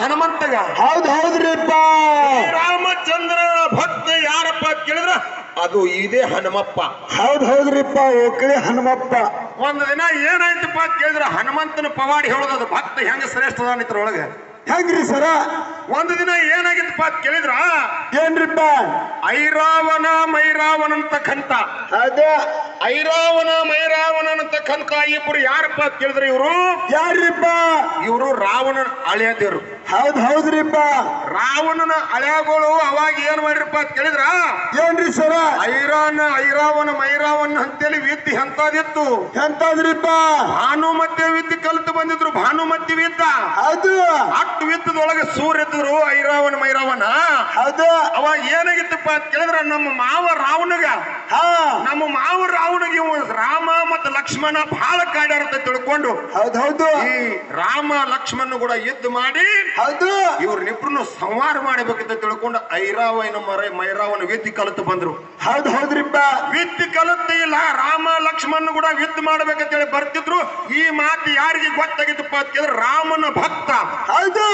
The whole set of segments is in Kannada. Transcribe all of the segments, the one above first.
ಹನುಮಂತಗ ಹೌದ್ ಹೌದ್ರಿಪ್ಪ. ರಾಮಚಂದ್ರ ಭಕ್ತ ಯಾರಪ್ಪ ಅಂತ ಕೇಳಿದ್ರ ಅದು ಇದೇ ಹನುಮಪ್ಪ. ಹೌದ್ ಹೌದ್ರಿಪ್ಪ ಒಕ್ಕಳಿ ಹನುಮಪ್ಪ. ಒಂದು ದಿನ ಏನಾಯ್ತಪ್ಪ ಕೇಳಿದ್ರ ಹನುಮಂತನ ಪವಾಡಿ ಹೇಳೋದು ಭಕ್ತ ಹೆಂಗ ಶ್ರೇಷ್ಠ ಇದ್ರೊಳಗೆ. ಹೆಂಗ್ರಿ ಸರ? ಒಂದು ದಿನ ಏನಾಗಿತ್ತಪ್ಪ ಅಂತ ಕೇಳಿದ್ರ? ಏನ್ರಿಪ್ಪ? ಐರಾವನ ಮೈರಾವನ ಅಂತಕ್ಕಂತ ಅದೇ ಐರಾವನ ಮೈರಾವನ ಅಂತಕ್ಕಂತ ಇಬ್ರು ಯಾರಪ್ಪ ಅಂತ ಕೇಳಿದ್ರ ಇವರು? ಯಾರ್ರಿಪ್ಪ? ಇವರು ರಾವಣನ ಅಳಿಯದೇವ್ರು ಹೌದ್ ಹೌದ್ರಿಪ್ಪ. ರಾವಣನ ಅಳಿಯಗಳು ಅವಾಗ ಏನ್ ಮಾಡ್ರಿಪ್ಪ ಅಂತ ಕೇಳಿದ್ರ? ಏನ್ರಿ ಸರ? ಐರಾನ ಐರಾವನ ಮೈರಾವನ ಅಂತೇಳಿ ವಿದ್ಯೆ ಎಂತದಿತ್ತು. ಎಂತದ್ರಿಪ್ಪ? ಭಾನುಮತಿ ವಿದ್ಯೆ ಕಲಿತು ಬಂದಿದ್ರು ಭಾನುಮತಿ ವಿದ್ಯ. ಹೌದು. ಅಷ್ಟು ವಿದ್ದದೊಳಗೆ ಸೂರ್ಯ ಇದ್ರು ಐರಾವನ ಮೈರಾವನ? ಹೌದು. ಅವ ಏನಾಗಿತ್ತಪ್ಪ ಅಂತ ಕೇಳಿದ್ರ ನಮ್ಮ ಮಾವ ರಾವಣಗ. ಹಾ. ನಮ್ಮ ಮಾವ ರಾವಣಗೆ ಇವ ರಾಮ ಮತ್ತು ಲಕ್ಷ್ಮಣ ಬಹಳ ಕಾಡ್ಯಾರ ಅಂತ ತಿಳ್ಕೊಂಡು ಹೌದೌದು. ಹೌದು ಈ ರಾಮ ಲಕ್ಷ್ಮಣ ಕೂಡ ಯುದ್ಧ ಮಾಡಿ ಹೌದು. ಇವ್ರನ್ನಿಬ್ರು ಸಂಹಾರ ಮಾಡಬೇಕಂತ ತಿಳ್ಕೊಂಡು ಐರಾವನ ಮರ ಮೈರಾವನ ವಿದ್ಯ ಕಲಿತು ಬಂದ್ರು. ಹೌದು ಹೌದ್ರಿಪ್ಪ. ವಿದ್ಯ ಕಲಿತು ಇಲ್ಲ ರಾಮ ಲಕ್ಷ್ಮಣ ಕೂಡ ಯುದ್ಧ ಮಾಡ್ಬೇಕಂತೇಳಿ ಬರ್ತಿದ್ರು. ಈ ಮಾತು ಯಾರಿಗೆ ಗೊತ್ತಾಗಿತ್ತಪ್ಪ ಅಂತ ಕೇಳಿದ್ರೆ ರಾಮನ ಭಕ್ತ. ಹೌದು.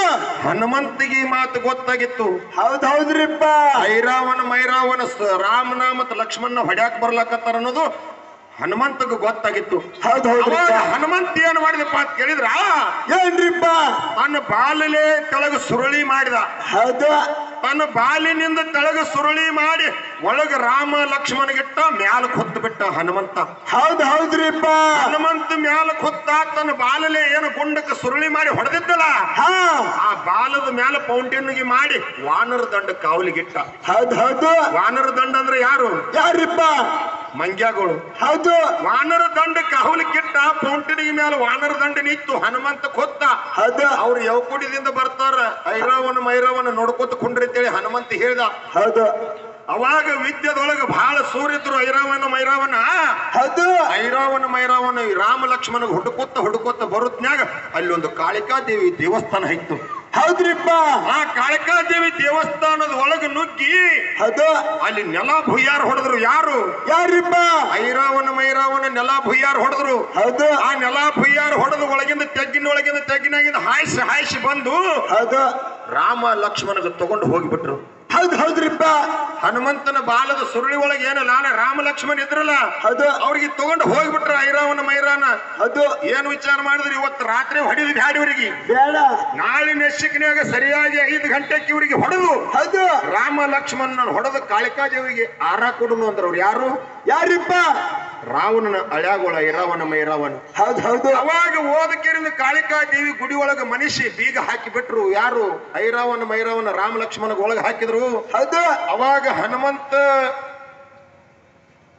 ಹನುಮಂತಿಗೆ ಈ ಮಾತು ಗೊತ್ತಾಗಿತ್ತು. ಹೌದು ಹೌದ್ರಿಪ್ಪ. ಐರಾವನ ಮೈರಾವನ ಸ- ರಾಮನ ಮತ್ತು ಲಕ್ಷ್ಮಣ ಹೊಡ್ಯಾಕ್ ಬರ್ಲಾಕತ್ತಾರ ಅನ್ನೋದು ಹನುಮಂತಗ ಗೊತ್ತಾಗಿತ್ತು. ಹೌದ್ ಅವಾಗ ಹೌದ್ರಿಪ್ಪ ಹನುಮಂತ ಏನ್ ಮಾಡಿದಪ್ಪ ಅಂತ ಕೇಳಿದ್ರ? ಏನ್ರಿಪ್ಪ? ತನ್ನ ಬಾಲಲೆ ಕೆಳಗ ಸುರುಳಿ ಮಾಡಿದ. ಹೌದು. ತನ್ನ ಬಾಲಿನಿಂದ ತೆಳಗ ಸುರುಳಿ ಮಾಡಿ ಒಳಗ ರಾಮ ಲಕ್ಷ್ಮಣಗಿಟ್ಟ ಮ್ಯಾಲ ಹೊತ್ತು ಬಿಟ್ಟ ಹನುಮಂತ. ಹೌದ್ ಹೌದ್ರಿಪ್ಪ. ಹನುಮಂತ ಮ್ಯಾಲ ಹೊತ್ತ ತನ್ನ ಬಾಲಲೆ ಏನು ಗುಂಡಕ್ಕೆ ಸುರುಳಿ ಮಾಡಿ ಹೊಡೆದಿದ್ದಲ್ಲ? ಆ ಬಾಲದ ಮ್ಯಾಲ ಪೌಂಟೇನ್ಗೆ ಮಾಡಿ ವಾನರ ದಂಡ ಕಾವಲಿಗಿಟ್ಟ. ಹೌದ್ ಹೌದು. ವಾನರ ದಂಡ ಅಂದ್ರೆ ಯಾರು? ಯಾರಿಪ್ಪ? ಮಂಗ್ಯಾಗಳು. ಹೌದು. ವಾನರ ದಂಡ ಕಿಟ್ಟ ಫೌಂಟನಿ ಮೇಲೆ ವಾನರ ದಂಡ ನಿಂತು ಹನುಮಂತ ಕೊತ್ತ. ಹೌದು. ಅವ್ರು ಯೌಕುಡಿದಿಂದ ಬರ್ತಾರ. ಐರಾವನ ಮೈರಾವನ ನೋಡ್ಕೊತ ಕುಂಡ್ರಿ ಅಂತೇಳಿ ಹನುಮಂತ ಹೇಳ್ದ. ಹೌದು. ಅವಾಗ ವಿದ್ಯದೊಳಗ ಬಹಳ ಸೂರ್ಯದ್ರು ಐರಾವನ ಮೈರಾವನ. ಹೌದು. ಐರಾವನ ಮೈರಾವನ ರಾಮ ಲಕ್ಷ್ಮಣ ಹುಡುಕೊತ್ತ ಹುಡುಕೊತ್ತ ಬರುತ್ನ್ಯಾಗ ಅಲ್ಲಿ ಒಂದು ಕಾಳಿಕಾ ದೇವಿ ದೇವಸ್ಥಾನ ಇತ್ತು. ಹೌದ್ರಿಪ್ಪ? ಆ ಕಾಳಿಕಾದೇವಿ ದೇವಸ್ಥಾನದ ಒಳಗ ನುಗ್ಗಿ ಹೌದು. ಅಲ್ಲಿ ನೆಲ ಭುಯ್ಯಾರ್ ಹೊಡೆದ್ರು ಯಾರು? ಯಾರಿಪ್ಪ? ಐರಾವನ ಮೈರಾವನ ನೆಲ ಭುಯ್ಯಾರ್ ಹೊಡೆದ್ರು. ಹೌದು. ಆ ನೆಲ ಭುಯ್ಯಾರ್ ಹೊಡೆದು ಒಳಗಿಂದ ತೆಗ್ಗಿನ ಒಳಗಿಂದ ತೆಗ್ಗಿನಾಗಿಂದ ಹಾಯಿಸಿ ಹಾಯಿಸಿ ಬಂದು ಹೌದು. ರಾಮ ಲಕ್ಷ್ಮಣಗ ತಗೊಂಡು ಹೋಗಿಬಿಟ್ರು. ಹೌದ್ ಹೌದ್ರಿಪ್ಪ. ಹನುಮಂತನ ಬಾಲದ ಸುರುಳಿ ಒಳಗೆ ಏನಲ್ಲ ರಾಮ ಲಕ್ಷ್ಮಣ್ ಇದ್ರಲ್ಲ ಹೌದು. ಅವ್ರಿಗೆ ತಗೊಂಡು ಹೋಗ್ಬಿಟ್ರ ಐರಾವನ ಮೈರಾನ. ಅದು ಏನ್ ವಿಚಾರ ಮಾಡಿದ್ರಿ ಇವತ್ತು ರಾತ್ರಿ ಹೊಡಿದ್ ಬ್ಯಾಡಿವ್ರಿಗೆ. ಬೇಡ. ನಾಳೆ ನೆಶಕ್ನ್ಯಾಗ ಸರಿಯಾಗಿ ಐದು ಗಂಟೆಗೆ ಇವರಿಗೆ ಹೊಡೆದು ಹೌದು. ರಾಮ ಲಕ್ಷ್ಮಣ್ ಹೊಡೆದು ಕಾಳಿಕಾ ಕಾಳಿಕಾದೇವಿಗೆ ಆರ ಕೊಡುನು ಅಂದ್ರ ಅವ್ರು ಯಾರು? ಯಾರಿಪ್ಪ? ರಾವಣನ ಅಳ್ಯಾಗೋಳ ಇರಾವಣ ಮೈರಾವನ ಹೌದು ಹೌದು. ಅವಾಗ ಓದಕ್ಕಿರಿಂದ ಕಾಳಿಕಾ ದೇವಿ ಗುಡಿ ಒಳಗ ಮನುಷ್ಯ ಬೀಗ ಹಾಕಿ ಬಿಟ್ರು. ಯಾರು? ಐರಾವನ ಮೈರಾವನ ರಾಮ ಲಕ್ಷ್ಮಣಗ ಒಳಗ ಹಾಕಿದ್ರು. ಹೌದು. ಅವಾಗ ಹನುಮಂತ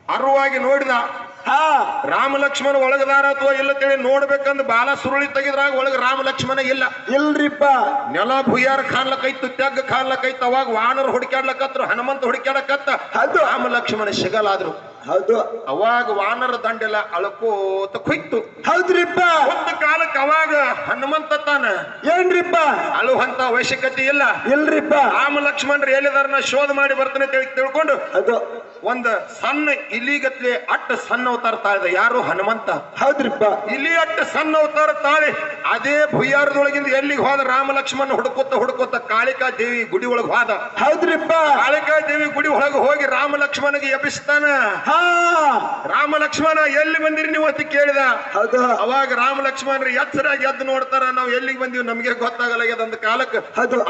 ಅರುವಾಗಿ ನೋಡಿದ ಹಾ. ರಾಮ ಲಕ್ಷ್ಮಣ ಒಳಗದಾರ ಅಥವಾ ಇಲ್ಲ ತಿಳಿ ನೋಡ್ಬೇಕಂದ್ ಬಾಲ ಸುರುಳಿ ತೆಗೆದ್ರಾಗ ಒಳಗ ರಾಮ ಲಕ್ಷ್ಮಣ ಇಲ್ಲ. ಇಲ್ರಿಪ್ಪ. ನೆಲ ಭುಯಾರ ಕಾಣ್ಲಕ್ಕೈತು ತೆಗ್ ಕಾಣ್ಲಕ್ಕೈತು ಅವಾಗ ವಾನರ ಹುಡುಕ್ಯಾಡ್ಲಕತ್ರು ಹನುಮಂತ ಹುಡುಕ್ಯಾಡಕತ್ತ ಅದು ರಾಮ ಲಕ್ಷ್ಮಣ ಸಿಗಲಾದ್ರು. ಹೌದು. ಅವಾಗ ವಾನರ ದಂಡೆಲ್ಲ ಅಳಕೋತ ಕುಯ್ತು. ಹೌದ್ರಿಪ್ಪ. ಒಂದು ಕಾಲಕ್ಕೆ ಅವಾಗ ಹನುಮಂತ ತಾನ. ಏನ್ರಿಪ್ಪ? ಅಳುವಂತ ಅವಶ್ಯಕತೆ ಇಲ್ಲ. ಇಲ್ರಿಪ್ಪ. ರಾಮ ಲಕ್ಷ್ಮಣರು ಎಲ್ಲಿದಾರನ ಶೋಧ ಮಾಡಿ ಬರ್ತಾನೆ ತಿಳ್ಕೊಂಡು ಅದು ಒಂದ್ ಸಣ್ಣ ಇಲಿಗತ್ಲೆ ಅಟ್ಟ ಸಣ್ಣ ಅವತಾರ ತಾಳಿದ ಯಾರು? ಹನುಮಂತ. ಹೌದ್ರಿಪ್ಪ. ಇಲ್ಲಿ ಅಟ್ಟ ಸಣ್ಣ ಅವತಾರ ತಾಳಿ ಅದೇ ಭುಯ್ಯಾರದೊಳಗಿಂದ ಎಲ್ಲಿಗೆ ಹೋದ ರಾಮ ಲಕ್ಷ್ಮಣ ಹುಡುಕೋತ ಹುಡುಕೋತ ಕಾಳಿಕಾ ದೇವಿ ಗುಡಿ ಒಳಗೆ ಹೋದ. ಹೌದ್ರಿಪ್ಪ. ಕಾಳಿಕಾ ದೇವಿ ಗುಡಿ ಒಳಗ ಹೋಗಿ ರಾಮ ಲಕ್ಷ್ಮಣಗೆ ಎಬ್ಬಿಸ್ತಾನ. ಹಾ. ರಾಮ ಲಕ್ಷ್ಮಣ ಎಲ್ಲಿ ಬಂದಿರಿ ನೀವು ಅಂತ ಕೇಳಿದ. ಅವಾಗ ರಾಮ ಲಕ್ಷ್ಮಣರು ಎಚ್ಚರಾಗಿ ಎದ್ದು ನೋಡ್ತಾರ ನಾವು ಎಲ್ಲಿಗೆ ಬಂದೀವಿ? ನಮ್ಗೆ ಗೊತ್ತಾಗಲ್ಲ ಅಂದ ಕಾಲಕ್ಕೆ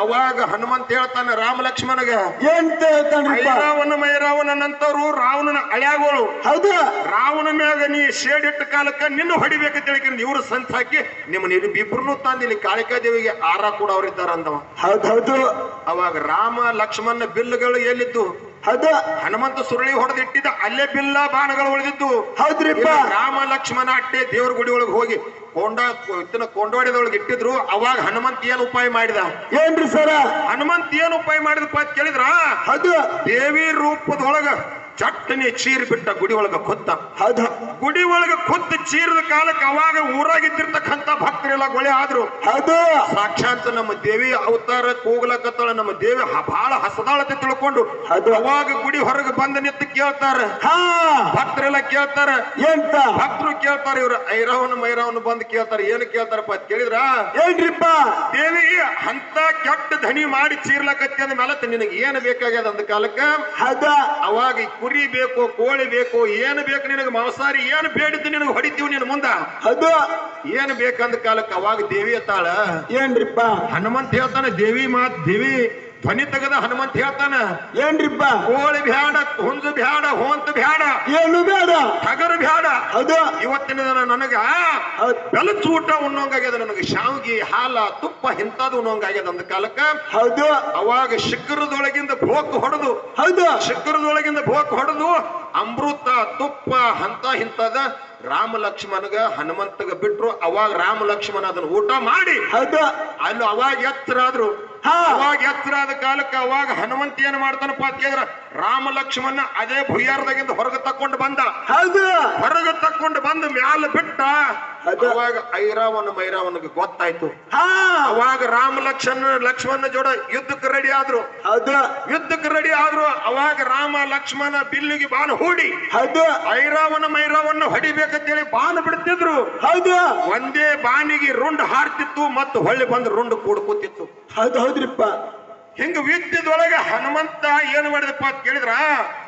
ಅವಾಗ ಹನುಮಂತ ಹೇಳ್ತಾನೆ ರಾಮ ಲಕ್ಷ್ಮಣಗ ಎಂತ ಹೇಳ್ತಾನೆ ಮೈರಾವನ ಮೈರಾವನ ನಂತರು ರಾವಣನ ಅಳ್ಯಾಗೋಳು. ಹೌದು? ರಾವಣ ಮ್ಯಾಗ ನೀ ಶೇಡ್ ಇಟ್ಟ ಕಾಲಕ್ಕ ನಿನ್ನ ಹೊಡಿಬೇಕಂತ ಹೇಳಿ ಇವ್ರ ಸಂತ ಹಾಕಿ ನಿಮ್ಮ ಇಬ್ಬರನ್ನು ತಂದು ಇಲ್ಲಿ ಕಾಳಿಕಾ ದೇವಿಗೆ ಆರ ಕೂಡ ಅವರಿದ್ದಾರ ಅಂದವ. ಹೌದೌದು ಹೌದು. ಅವಾಗ ರಾಮ ಲಕ್ಷ್ಮಣ ಬಿಲ್ಲುಗಳು ಎಲ್ಲಿದ್ದು? ಹದ? ಹನುಮಂತ ಸುರುಳಿ ಹೊಡೆದಿಟ್ಟಿದ್ದ ಅಲ್ಲೇ ಬಿಲ್ಲ ಬಾಣಗಳು ಉಳಿದಿದ್ದು. ಹೌದ್ರಿಪ್ಪ. ರಾಮ ಲಕ್ಷ್ಮಣ ಅಟ್ಟೆ ದೇವ್ರ ಗುಡಿ ಒಳಗೆ ಹೋಗಿ ಕೊಂಡ ಇದನ್ನ ಕೊಂಡೋಡಿದೊಳಗೆ ಇಟ್ಟಿದ್ರು ಅವಾಗ ಹನುಮಂತ ಏನ್ ಉಪಾಯ ಮಾಡಿದ? ಏನ್ರಿ ಸರ? ಹನುಮಂತ ಏನ್ ಉಪಾಯ ಮಾಡಿದಪ್ಪ ಅಂತ ಕೇಳಿದ್ರ? ಅದು. ದೇವಿ ರೂಪದೊಳಗ ಚಟ್ಟನೆ ಚೀರ್ ಬಿಟ್ಟ ಗುಡಿ ಒಳಗ ಕೊತ್ತ. ಹೌದು. ಗುಡಿ ಒಳಗ ಕೊತ್ತ ಚೀರದ ಕಾಲಕ್ಕೆ ಅವಾಗ ಊರಾಗಿದ್ದಿರ್ತಕ್ಕಂತ ಭಕ್ತರೆಲ್ಲ ಗೊಳೆ ಆದ್ರು. ಹೌದು. ಸಾಕ್ಷಾತ್ ನಮ್ಮ ದೇವಿ ಅವತಾರ ಕೂಗ್ಲಕತ್ತಳ ನಮ್ಮ ದೇವಿ ಬಹಳ ಹಸದಾಳತೆ ತಿಳ್ಕೊಂಡು. ಅವಾಗ ಗುಡಿ ಹೊರಗೆ ಬಂದ ನಿಂತು ಕೇಳ್ತಾರ. ಹಾ. ಭಕ್ತರೆಲ್ಲ ಕೇಳ್ತಾರ. ಎಂತ? ಭಕ್ತರು ಕೇಳ್ತಾರ ಇವ್ರ ಐರಾವನ ಮೈರಾವನ ಬಂದು ಕೇಳ್ತಾರ. ಏನು ಕೇಳ್ತಾರಪ್ಪ ಅಂತ ಕೇಳಿದ್ರ? ಏನ್ರಿಪ್ಪ? ದೇವಿ ಅಂತ ಕೆಟ್ಟ ಧನಿ ಮಾಡಿ ಚೀರ್ಲಕತ್ತಿ ಅಂದ ಮೇಲೆ ನಿನಗೆ ಏನು ಬೇಕಾಗ್ಯದ ಅಂದ ಕಾಲಕ್ಕ? ಹದ. ಅವಾಗ ಈ ಕುರಿ ಬೇಕು ಕೋಳಿ ಬೇಕು ಏನು ಬೇಕು ನಿನಗೆ? ಮಾಂಸಾರಿ ಏನು ಬೇಡಿದ್ದು ನಿನಗೆ ಹೊಡಿತೀವಿ ನಿನ್ನ ಮುಂದ? ಹದ. ಏನು ಬೇಕಂದ ಕಾಲಕ್ಕೆ? ಅವಾಗ ದೇವಿ ತಾಳ. ಏನ್ರಿಪ್ಪ? ಹನುಮಂತ ಹೇಳ್ತಾನೆ ದೇವಿ ಮಾತ್ ದೇವಿ ಧ್ವನಿ ತೆಗದ ಹನುಮಂತ ಹೇಳ್ತಾನ ಏನ್ರಿಪ್ಪ ಕೋಳಿ ಬ್ಯಾಡ ಹುಂಜು ಬ್ಯಾಡ ಹೋಂತ ಬ್ಯಾಡ ಏನು ಬೇಡ ಟಗರು ಬ್ಯಾಡ. ಹೌದು ಇವತ್ತಿನ ದಿನ ನನಗ ಬೆಲಚೂಟ ಉಣ್ಣೋಂಗಾಗ್ಯದ ನನಗೆ ಶಾವಿಗೆ ಹಾಲ ತುಪ್ಪ ಇಂಥದ್ದು ಉಣ್ಣೋಂಗಾಗ್ಯದ ಒಂದು ಕಾಲಕ್ಕ. ಹೌದು. ಅವಾಗ ಶಿಖರದೊಳಗಿಂದ ಭೋಕ್ ಹೊಡೆದು ಹೌದು. ಶಿಖರದೊಳಗಿಂದ ಭೋಕ್ ಹೊಡೆದು ಅಮೃತ ತುಪ್ಪ ಅಂತ ಇಂಥದ ರಾಮ ಲಕ್ಷ್ಮಣಗ ಹನುಮಂತಗ ಬಿಟ್ರು ಅವಾಗ ರಾಮ ಲಕ್ಷ್ಮಣ ಅದನ್ನ ಊಟ ಮಾಡಿ ಹೌದು. ಅಲ್ಲಿ ಅವಾಗ ಎತ್ತರಾದ್ರು ಹಾ. ಎತ್ತರ ಆದ ಕಾಲಕ್ಕೆ ಅವಾಗ ಹನುಮಂತ ಏನ್ ಮಾಡ್ತಾನಪ್ಪ ಅಂತ ಕೇಳಿದ್ರ ರಾಮ ಲಕ್ಷ್ಮಣ ಅದೇ ಭುಯ್ಯಾರದಾಗಿಂದ ಹೊರಗೆ ತಕ್ಕೊಂಡು ಬಂದ. ಹೌದು. ಹೊರಗೆ ತಕ್ಕೊಂಡು ಬಂದು ಮ್ಯಾಲ ಬಿಟ್ಟ ಅವಾಗ ಐರಾವನ ಮೈರಾವನಿಗೆ ಗೊತ್ತಾಯ್ತು. ಹಾ. ಅವಾಗ ರಾಮ ಲಕ್ಷ್ಮಣ ಲಕ್ಷ್ಮಣ ಜೋಡ ಯುದ್ಧಕ್ಕೆ ರೆಡಿ ಆದ್ರು. ಹೌದು. ಯುದ್ಧಕ್ಕೆ ರೆಡಿ ಆದ್ರು ಅವಾಗ ರಾಮ ಲಕ್ಷ್ಮಣ ಬಿಲ್ಲಿಗೆ ಬಾಣ ಹೂಡಿ. ಹೌದು. ಐರಾವನ ಮೈರಾವನ್ನ ಹೊಡಿಬೇಕಂತೇಳಿ ಬಾಣ ಬಿಡ್ತಿದ್ರು. ಹೌದು. ಒಂದೇ ಬಾಣಿಗೆ ರುಂಡ್ ಹಾರ್ತಿತ್ತು ಮತ್ತು ಹೊಳ್ಳಿ ಬಂದು ರುಂಡ್ ಕೂಡ್ಕೋತಿತ್ತು. ಹೌದು. ಹೌದ್ರಿಪ್ಪ? ಹಿಂಗ ವಿದ್ಯದೊಳಗ ಹನುಮಂತ ಏನ್ ಮಾಡಿದಪ್ಪ ಅಂತ ಕೇಳಿದ್ರ?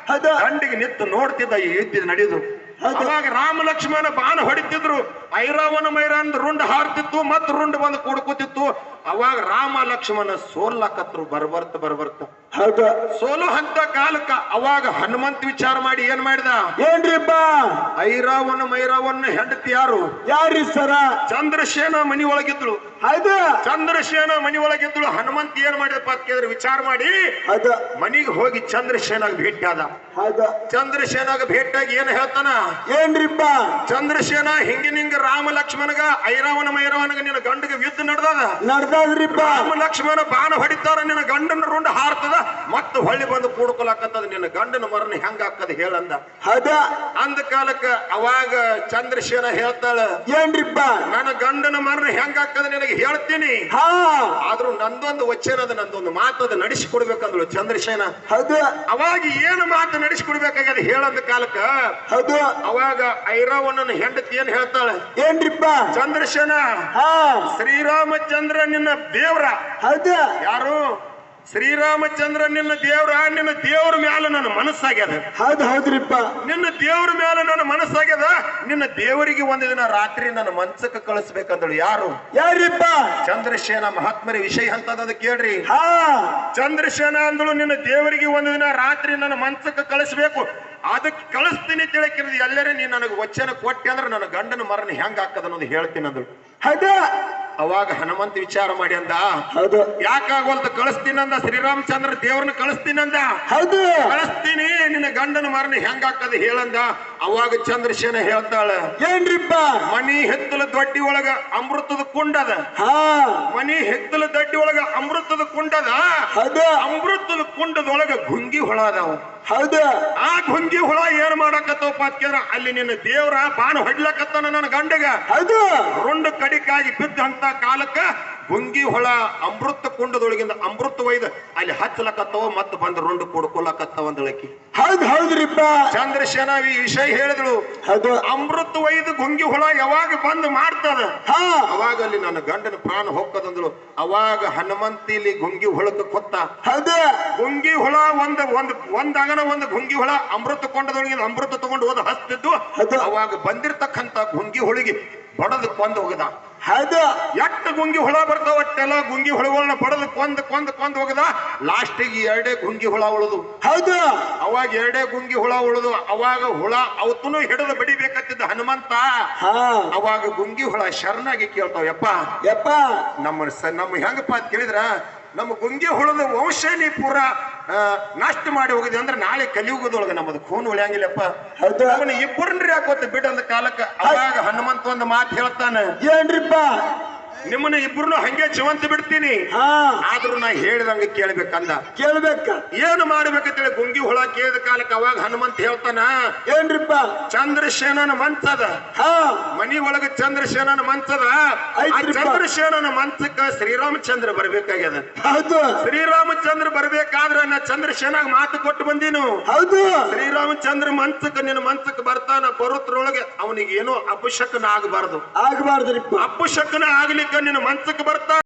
ಹೌದು. ದಂಡಿಗೆ ನಿಂತು ನೋಡ್ತಿದ್ದ ಈ ಯುದ್ಧ ನಡೆಯುದು. ಅವಾಗ ರಾಮ ಲಕ್ಷ್ಮಣ ಬಾಣ ಹೊಡಿತಿದ್ರು. ಐರಾವನ ಮೈರಾನ್ ರುಂಡ್ ಹಾರ್ತಿತ್ತು ಮತ್ ರುಂಡ್ ಬಂದು ಕೂಡ್ಕೋತಿತ್ತು. ಅವಾಗ ರಾಮ ಲಕ್ಷ್ಮಣ ಸೋಲ್ಲಕತ್ರು ಬರ್ಬರ್ತ ಬರ್ಬರ್ತ ಹೌದ? ಸೋಲು ಹಂತ ಕಾಲಕ್ಕ ಅವಾಗ ಹನುಮಂತ ವಿಚಾರ ಮಾಡಿ ಏನ್ ಮಾಡಿದ? ಏನ್ರಿಪ್ಪ? ಐರಾವನ ಮೈರಾವನ್ನ ಹೆಂಡತಿ ಯಾರು? ಯಾರಿ ಸರ? ಚಂದ್ರಸೇನ ಮನಿ ಒಳಗಿದ್ಳು ಹೌದು? ಚಂದ್ರಸೇನ ಮನಿ ಒಳಗಿದ್ಳು ಹನುಮಂತ ಏನ್ ಮಾಡಿದಪ್ಪ ಕೇಳಿದ್ರೆ ವಿಚಾರ ಮಾಡಿ. ಹೌದು? ಮನಿಗೆ ಹೋಗಿ ಚಂದ್ರಸೇನಾಗ ಭೇಟಿ ಆದ ಹೌದು? ಚಂದ್ರಸೇನಾಗ ಭೇಟಿಯಾಗಿ ಏನ್ ಹೇಳ್ತಾನ? ಏನ್ರಿಪ್ಪ? ಚಂದ್ರಸೇನ ಹಿಂಗಿನಿಂಗ ರಾಮ ಲಕ್ಷ್ಮಣಗ ಐರಾವನ ಮೈರಾವನಗ ನಿನ್ನ ಗಂಡಗ ಯುದ್ಧ ನಡೆದದ. ರಾಮ ಲಕ್ಷ್ಮಣ ಬಾಣ ಹೊಡಿತಾರ ನಿನ್ನ ಗಂಡನ ರುಂಡ ಹಾರ್ತದ ಮತ್ತೆ ಹೊಳ್ಳಿ ಬಂದು ಕೂಡ್ಕೊಳಕತ್ತದ ನಿನ್ನ ಗಂಡನ ಮರಣ ಹೆಂಗ ಹಾಕದ ಹೇಳಂದ ಹದ? ಅಂದ ಕಾಲಕ್ಕ ಅವಾಗ ಚಂದ್ರಶೇನ ಹೇಳ್ತಾಳ ಏನ್ರಿಪ್ಪ? ನನ್ನ ಗಂಡನ ಮರಣ ಹೆಂಗ ಹಾಕದ ನಿನಗೆ ಹೇಳ್ತೀನಿ. ಹಾ. ಆದ್ರೂ ನಂದೊಂದು ವಚನದ ನಂದೊಂದು ಮಾತದ ನಡೆಸಿಕೊಡ್ಬೇಕಂದ್ಳು ಚಂದ್ರಶೇನ. ಹೌದು? ಅವಾಗ ಏನು ಮಾತು ನಡೆಸಿಕೊಡ್ಬೇಕಾಗ್ಯದ ಹೇಳಂದ ಕಾಲಕ್ಕ ಹೌದು? ಅವಾಗ ಐರಾವಣ್ಣನ ಹೆಂಡತಿ ಏನ್ ಹೇಳ್ತಾಳ ಏನ್ರಿಪ್ಪ? ಚಂದ್ರಶೇನ ಹಾ. ಶ್ರೀರಾಮಚಂದ್ರ ನಿನ್ನ ದೇವ್ರ. ಹೌದು. ಯಾರು? ಶ್ರೀರಾಮಚಂದ್ರ ನಿನ್ನ ದೇವ್ರ ನಿನ್ನ ದೇವ್ರ ಮ್ಯಾಲ ನನ್ನ ಮನಸ್ಸಾಗ್ಯದ. ಹೌದು ಹೌದ್ರಿಪ್ಪ. ನಿನ್ನ ದೇವ್ರ ಮ್ಯಾಲ ನನ್ನ ಮನಸ್ಸಾಗ್ಯದ. ನಿನ್ನ ದೇವರಿಗೆ ಒಂದು ದಿನ ರಾತ್ರಿ ನನ್ನ ಮನಸ್ಸಕ್ಕೆ ಕಳಿಸ್ಬೇಕಂದಳು ಯಾರು? ಯಾರಿಪ್ಪ? ಚಂದ್ರಸೇನ ಮಹಾತ್ಮರ ವಿಷಯ ಅಂತದ ಕೇಳ್ರಿ. ಹಾ. ಚಂದ್ರಸೇನ ಅಂದಳು ನಿನ್ನ ದೇವರಿಗೆ ಒಂದು ದಿನ ರಾತ್ರಿ ನನ್ನ ಮನ್ಸಕ್ಕೆ ಕಳಿಸ್ಬೇಕು. ಅದಕ್ಕೆ ಕಳಿಸ್ತೀನಿ ತಿಳಕಿರೋದು ಎಲ್ಲರೇ ನೀ ನನಗೆ ವಚನ ಕೊಟ್ಟೆ ಅಂದ್ರೆ ನನ್ನ ಗಂಡನ ಮರಣ ಹೆಂಗ್ ಹಾಕದ ಅನ್ನೋದು ಹೇಳ್ತೀನಿ ಅಂದಳು ಹೌದು. ಅವಾಗ ಹನುಮಂತ ವಿಚಾರ ಮಾಡಿ ಅಂದ. ಹೌದು. ಯಾಕಾಗೋಲ್ತ ಕಳಿಸ್ತೀನಂದ ಶ್ರೀರಾಮಚಂದ್ರ ದೇವ್ರನ್ನ ಕಳಿಸ್ತೀನಂದ ಹೌದು. ಕಳಿಸ್ತೀನಿ ನಿನ್ನ ಗಂಡನ ಮರಣ ಹೆಂಗಾಕದ ಹೇಳಂದ ಅವಾಗ ಚಂದ್ರಶೇನ ಹೇಳ್ತಾಳ ಏನ್ರಿಪ್ಪ? ಮನಿ ಹೆತ್ತಲ ದೊಡ್ಡಿ ಒಳಗ ಅಮೃತದ ಕುಂಡದ ಹಾ. ಮನಿ ಹೆತ್ತಲ ದೊಡ್ಡಿ ಒಳಗ ಅಮೃತದ ಕುಂಡದ ಹೌದು. ಅಮೃತದ ಕುಂಡದೊಳಗ ಗುಂಗಿ ಹುಳ ಅದಾವ. ಹೌದು. ಆ ಗುಂಗಿ ಹುಳ ಏನ್ ಮಾಡಕತ್ತವಪ್ಪ ಅಂತ ಕೇಳಿದ್ರ ಅಲ್ಲಿ ನಿನ್ನ ದೇವ್ರ ಬಾಣ ಹೊಡ್ಲಕತ್ತಾನ ನನ್ನ ಗಂಡಗ. ಹೌದು. ರುಂಡ ಕಡಿಕಾಗಿ ಬಿದ್ದಂತ ಕಾಲಕ್ಕ ಗುಂಗಿ ಹೊಳ ಅಮೃತ ಕುಂಡದೊಳಗಿಂದ ಅಮೃತ ಒಯ್ದ ಅಲ್ಲಿ ಹಚ್ಚಲಕತ್ತವ ಮತ್ತ ಬಂದ ರೊಂಡು ಕೊಡ್ಕೊಲಕತ್ತವ ಅಂದಳಕಿ ಹೌದು ಹೌದ್ರಿಪ್ಪ ಚಂದ್ರಶೇನ ಈ ವಿಷಯ ಹೇಳಿದಳು. ಅದು ಅಮೃತ ಒಯ್ದು ಗುಂಗಿ ಹುಳ ಯಾವಾಗ ಬಂದ್ ಮಾಡ್ತದ? ಹಾ. ಅವಾಗ ಅಲ್ಲಿ ನನ್ನ ಗಂಡನ ಪ್ರಾಣ ಹೊಕ್ಕದಂದಳು. ಅವಾಗ ಹನುಮಂತಿಲಿ ಗುಂಗಿ ಹೊಳಕ ಕೊತ್ತ. ಹೌದು. ಗುಂಗಿ ಹುಳ ಒಂದ್ ಒಂದ್ ಒಂದ್ ಅಗನ ಒಂದ್ ಗುಂಗಿ ಹುಳ ಅಮೃತ ಕೊಂಡದೊಳಗಿಂದ ಅಮೃತ ತಗೊಂಡು ಹೋದ ಹಸ್ತಿದ್ದು. ಅವಾಗ ಬಂದಿರ್ತಕ್ಕಂತ ಗುಂಗಿ ಹುಳಿಗೆ ಬಡದು ಕೊಂದ್ ಹೋಗದ. ಹದ. ಎಟ್ಟು ಗುಂಗಿ ಹುಳ ಬರ್ತಾವ ಅಷ್ಟೆಲ್ಲ ಗುಂಗಿ ಹುಳಗಳನ್ನ ಬಡದು ಕೊಂದ್ ಕೊಂದ್ ಕೊಂದ್ ಹೋಗದ. ಲಾಸ್ಟಿಗೆ ಎರಡೇ ಗುಂಗಿ ಹುಳ ಉಳಿದು. ಹೌದು. ಅವಾಗ ಎರಡೇ ಗುಂಗಿ ಹುಳ ಉಳಿದು ಅವಾಗ ಹುಳ ಅವತ್ತೂ ಹಿಡಿದು ಬಡಿಬೇಕತ್ತಿದ್ದ ಹನುಮಂತ. ಹಾ. ಅವಾಗ ಗುಂಗಿ ಹುಳ ಶರಣಾಗಿ ಕೇಳ್ತಾವ ಯಪ್ಪ ಯಪ್ಪ. ನಮ್ಮ ನಮ್ಮ ಹೆಂಗಪ್ಪ ಅಂತ ಕೇಳಿದ್ರ ನಮ್ಮ ಗುಂಗಿ ಹುಳದ ವಂಶನಿ ಪೂರ ನಷ್ಟ ಮಾಡಿ ಹೋಗಿದೆ ಅಂದ್ರೆ ನಾಳೆ ಕಲಿಯುಗದೊಳಗೆ ನಮ್ಮದು ಖೂನ್ ಉಳಿಯಂಗಿಲ್ಲಪ್ಪ. ಇಬ್ಬರನ್ರಿ ಬಿಡ ಬಿಡಂದ ಕಾಲಕ್ಕೆ ಅವಾಗ ಹನುಮಂತ ಒಂದು ಮಾತು ಹೇಳ್ತಾನೆ. ಏನ್ರಿಪ್ಪ? ನಿಮ್ಮನ್ನ ಇಬ್ರು ಹಂಗೆ ಜೀವಂತ ಬಿಡ್ತೀನಿ. ಹಾ. ಆದ್ರೂ ನಾ ಹೇಳಿದಂಗೆ ಕೇಳ್ಬೇಕಂದ. ಕೇಳ್ಬೇಕ. ಏನು ಮಾಡ್ಬೇಕಂತೇಳಿ ಗುಂಗಿ ಹುಳ ಕೇಳಿದ ಕಾಲಕ್ಕೆ ಅವಾಗ ಹನುಮಂತ ಹೇಳ್ತಾನ ಏನ್ರಿಪ್ಪ? ಚಂದ್ರಶೇನನ ಮಂಚದ. ಹಾ. ಮನಿ ಒಳಗ ಚಂದ್ರಸೇನನ ಮಂಚದ. ಆ ಐತ್ರಿಪ್ಪ. ಚಂದ್ರಸೇನನ ಮಂಚಕ್ಕ ಶ್ರೀರಾಮಚಂದ್ರ ಬರ್ಬೇಕಾಗ್ಯದ. ಹೌದು. ಶ್ರೀರಾಮಚಂದ್ರ ಬರ್ಬೇಕಾದ್ರ ನಾ ಚಂದ್ರಶೇನ ಮಾತು ಕೊಟ್ಟು ಬಂದೀನು. ಹೌದು. ಶ್ರೀರಾಮಚಂದ್ರ ಮಂಚಕ್ಕೆ ನಿನ್ನ ಮಂಚಕ್ಕೆ ಬರ್ತಾನ ಬರೋತ್ರೊಳಗೆ ಅವನಿಗೆ ಏನೋ ಅಪಶಕನ ಆಗಬಾರ್ದು. ಆಗ್ಬಾರ್ದ್ರಿಪ್ಪ. ಅಪಶಕನ ಆಗ್ಲಿಕ್ಕ ನಿನ್ನ ಮಂಚಕ್ಕೆ ಬರ್ತಾನ